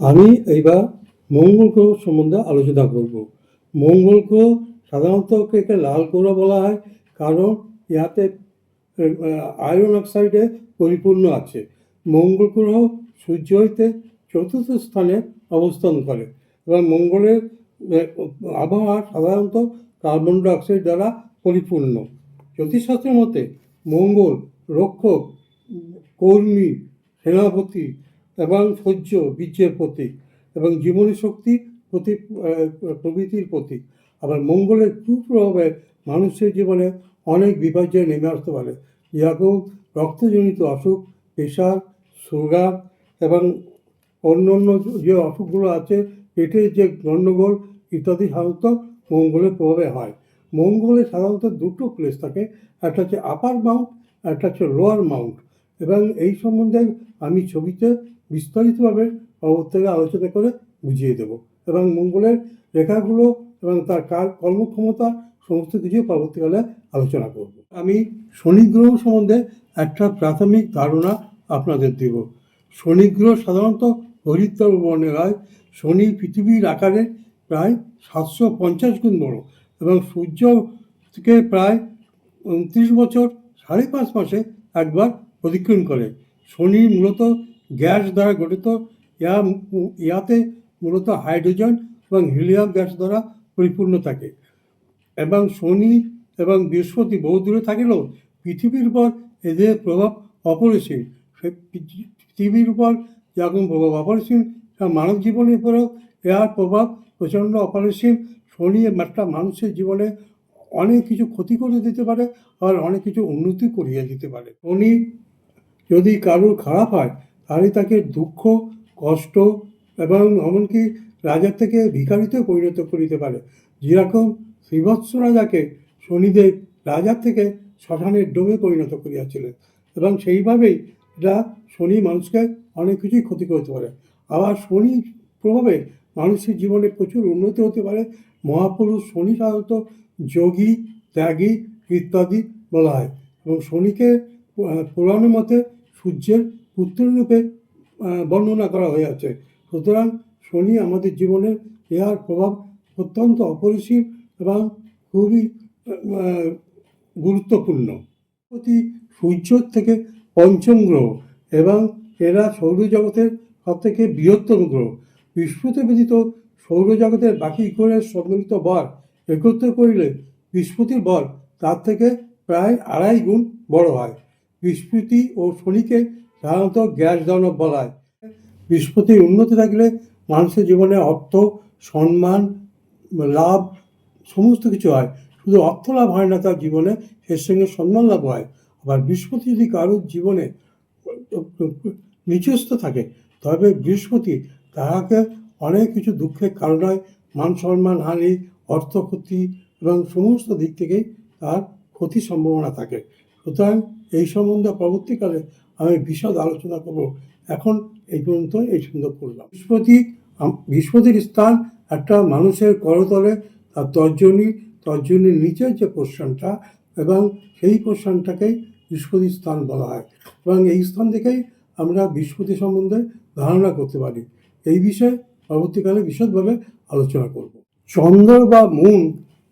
আমি এইবার মঙ্গল গ্রহ সম্বন্ধে আলোচনা করব। মঙ্গল গ্রহ সাধারণত একে লাল গ্রহ বলা হয়, কারণ ইহাতে আয়রন অক্সাইডে পরিপূর্ণ আছে। মঙ্গল গ্রহ সূর্য হইতে চতুর্থ স্থানে অবস্থান করে। এবং মঙ্গলের আবহাওয়া সাধারণত কার্বন ডাইঅক্সাইড দ্বারা পরিপূর্ণ। জ্যোতিষশাস্ত্রের মতে মঙ্গল রক্ষক, কর্মী, সেনাপতি এবং সহ্য বীর্যের প্রতীক এবং জীবনী শক্তি প্রতীক আহ, প্রভৃতির প্রতীক। আবার মঙ্গলের কুপ্রভাবে মানুষের জীবনে অনেক বিপর্যয় নেমে আসতে পারে। যেরকম রক্তজনিত অসুখ প্রেশার সুগার এবং অন্য অন্য যে অসুখগুলো আছে পেটের যে গণ্ডগোল ইত্যাদি সাধারণত মঙ্গলের প্রভাবে হয়। মঙ্গলে সাধারণত দুটো প্লেস থাকে একটা হচ্ছে আপার মাউন্ট একটা হচ্ছে লোয়ার মাউন্ট এবং এই সম্বন্ধে আমি ছবিতে বিস্তারিতভাবে পরবর্তীতে আলোচনা করে বুঝিয়ে দেব এবং মঙ্গলের রেখাগুলো এবং তার কার কর্মক্ষমতা সমস্ত কিছু পরবর্তীকালে আলোচনা করব। আমি শনি গ্রহ সম্বন্ধে একটা প্রাথমিক ধারণা আপনাদের দেব। শনি গ্রহ সাধারণত হরিদ্বার বর্ণের হয় শনি পৃথিবীর আকারে প্রায় সাতশো পঞ্চাশ গুণ বড় এবং সূর্য থেকে প্রায় উনত্রিশ বছর সাড়ে পাঁচ মাসে একবার প্রদক্ষিণ করে। শনি মূলত গ্যাস দ্বারা গঠিত। ইয়া ইয়াতে মূলত হাইড্রোজেন এবং হিলিয়াম গ্যাস দ্বারা পরিপূর্ণ থাকে। এবং শনি এবং বৃহস্পতি বহু দূরে থাকলেও পৃথিবীর উপর এদের প্রভাব অপরিসীম। সে পৃথিবীর উপর যেরকম প্রভাব অপরিসীম মানব জীবনের উপরেও এর প্রভাব প্রচণ্ড অপরিসীম। শনি একটা মানুষের জীবনে অনেক কিছু ক্ষতি করে দিতে পারে আর অনেক কিছু উন্নতি করিয়ে দিতে পারে। শনি যদি কারোর খারাপ হয় তাহলে তাকে দুঃখ, কষ্ট এবং এমনকি রাজার থেকে ভিখারিতেও পরিণত করিতে পারে। যেরকম শ্রীবৎস রাজাকে শনিদেব রাজার থেকে শ্মশানের ডোমে পরিণত করিয়াছিলেন এবং সেইভাবেই এটা শনি মানুষকে অনেক কিছুই ক্ষতি করতে পারে। আবার শনি প্রভাবে মানুষের জীবনে প্রচুর উন্নতি হতে পারে। মহাপুরুষ শনি সাধারণত যোগী, ত্যাগী ইত্যাদি বলা হয় এবং শনিকে পুরাণের মতে সূর্যের পুত্ররূপে বর্ণনা করা হয়ে আছে। সুতরাং শনি আমাদের জীবনে ইহার প্রভাব অত্যন্ত অপরিসীম এবং খুবই গুরুত্বপূর্ণ। প্রতি সূর্যর থেকে পঞ্চম গ্রহ এবং এরা সৌরজগতের সব থেকে বৃহত্তম গ্রহ। বৃহস্পতি ব্যতীত সৌরজগতের বাকি গ্রহের সম্মিলিত বর একত্র করিলে বৃহস্পতির বর তার থেকে প্রায় আড়াই গুণ বড় হয়। বৃহস্পতি ও শনিকে সাধারণত গ্যাস দানব বলা হয় বৃহস্পতির উন্নতি থাকলে মানুষের জীবনে অর্থ, সম্মান, লাভ সমস্ত কিছু হয়। শুধু অর্থ লাভ হয় না, তার জীবনে এর সঙ্গে সম্মান লাভ হয়। আবার বৃহস্পতি যদি কারোর জীবনে নিচস্থ থাকে, তবে বৃহস্পতি তাহাকে অনেক কিছু দুঃখের কারণ হয়। মান সম্মান, হানি অর্থ ক্ষতি এবং সমস্ত দিক থেকেই তার ক্ষতির সম্ভাবনা থাকে। সুতরাং এই সম্বন্ধে পরবর্তীকালে আমি বিশদ আলোচনা করব। এখন এই পর্যন্ত এই সুন্দর করলাম। বৃহস্পতি বৃহস্পতির স্থান একটা মানুষের করতলে, তার তর্জনী, তর্জনীর নিচের যে পোর্শনটা এবং সেই পোর্শনটাকেই বৃহস্পতির স্থান বলা হয়। এবং এই স্থান থেকেই আমরা বৃহস্পতি সম্বন্ধে ধারণা করতে পারি। এই বিষয়ে পরবর্তীকালে বিশদভাবে আলোচনা করব। চন্দ্র বা মুন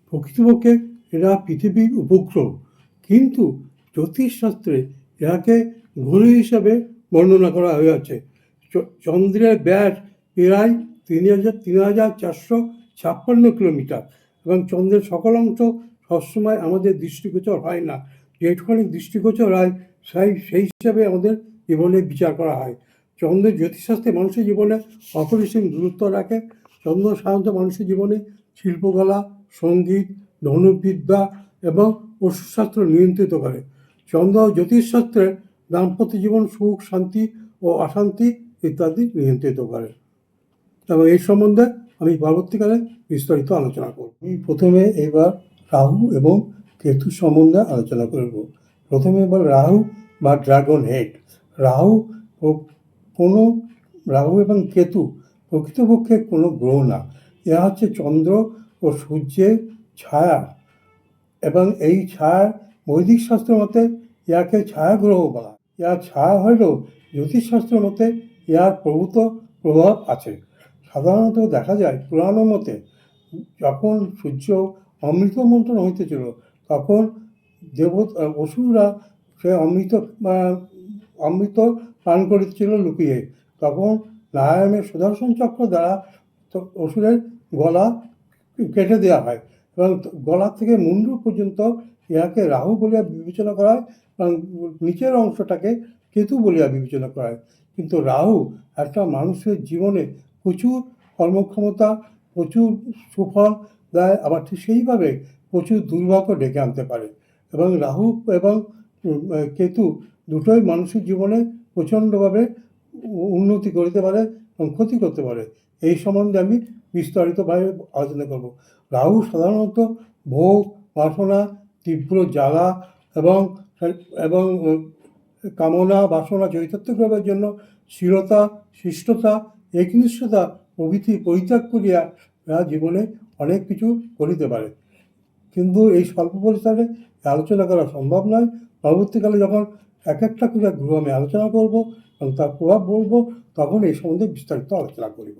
প্রকৃতপক্ষে এরা পৃথিবীর উপগ্রহ। কিন্তু জ্যোতিষশাস্ত্রে এরাকে ঘড়ি হিসাবে বর্ণনা করা হয়েছে। চন্দ্রের ব্যাস প্রায় তিন হাজার তিন হাজার চারশো ছাপ্পান্ন কিলোমিটার এবং চন্দ্রের সকল অংশ সবসময় আমাদের দৃষ্টিগোচর হয় না। যেটুখানি দৃষ্টিগোচর হয়, সেই সেই হিসাবে আমাদের জীবনে বিচার করা হয়। চন্দ্রের জ্যোতিষশাস্ত্রে মানুষের জীবনে অপরিসীম গুরুত্ব রাখে। চন্দ্র সাধারণত মানুষের জীবনে শিল্পকলা, সংগীত ধনুর্বিদ্যা এবং পশুশাস্ত্র নিয়ন্ত্রিত করে। চন্দ্র জ্যোতিষশাস্ত্রের দাম্পত্য জীবন, সুখ, শান্তি ও অশান্তি ইত্যাদি নিয়ন্ত্রিত করে। এবং এই সম্বন্ধে আমি পরবর্তীকালে বিস্তারিত আলোচনা করব। আমি প্রথমে এবার রাহু এবং কেতু সম্বন্ধে আলোচনা করব। প্রথমে এবার রাহু বা ড্রাগন হেড। রাহু কোনো, রাহু এবং কেতু প্রকৃতপক্ষে কোনো গ্রহ না। এরা হচ্ছে চন্দ্র ও সূর্যের ছায়া এবং এই ছায়া বৈদিক শাস্ত্র মতে ইয়াকে ছায়া গ্রহ বলা। ইহার ছায়া হইলেও জ্যোতিষশাস্ত্র মতে ইহার প্রভূত প্রভাব আছে সাধারণত দেখা যায় পুরানো মতে যখন সূর্য অমৃত মন্থন হইতেছিল, তখন দেবতা অসুররা সে অমৃত অমৃত পান করেছিল লুকিয়ে তখন নারায়ণের সুদর্শন চক্র দ্বারা অসুরের গলা কেটে দেওয়া হয় এবং গলা থেকে মুন্ডু পর্যন্ত ইহাকে রাহু বলিয়া বিবেচনা করা হয় এবং নিচের অংশটাকে কেতু বলিয়া বিবেচনা করা হয়। কিন্তু রাহু একটা মানুষের জীবনে প্রচুর কর্মক্ষমতা, প্রচুর সুফল দেয়, আবার ঠিক সেইভাবে প্রচুর দুর্ভাগ্য ডেকে আনতে পারে। এবং রাহু এবং কেতু দুটোই মানুষের জীবনে প্রচণ্ডভাবে উন্নতি করতে পারে এবং ক্ষতি করতে পারে। এই সম্বন্ধে আমি বিস্তারিতভাবে আলোচনা করব। রাহু সাধারণত ভোগ বাসনা তীব্র জ্বালা এবং এবং কামনা, বাসনা চৈতন্য গ্রহের জন্য স্থিরতা, শিষ্টতা, একনিষ্ঠতা প্রভৃতি পরিত্যাগ করিয়া জীবনে অনেক কিছু করিতে পারে। কিন্তু এই স্বল্প পরিসরে আলোচনা করা সম্ভব নয়। পরবর্তীকালে যখন এক একটা করে গ্রহ আমি আলোচনা করব এবং তার প্রভাব বলব, তখন এই সম্বন্ধে বিস্তারিত আলোচনা করিব।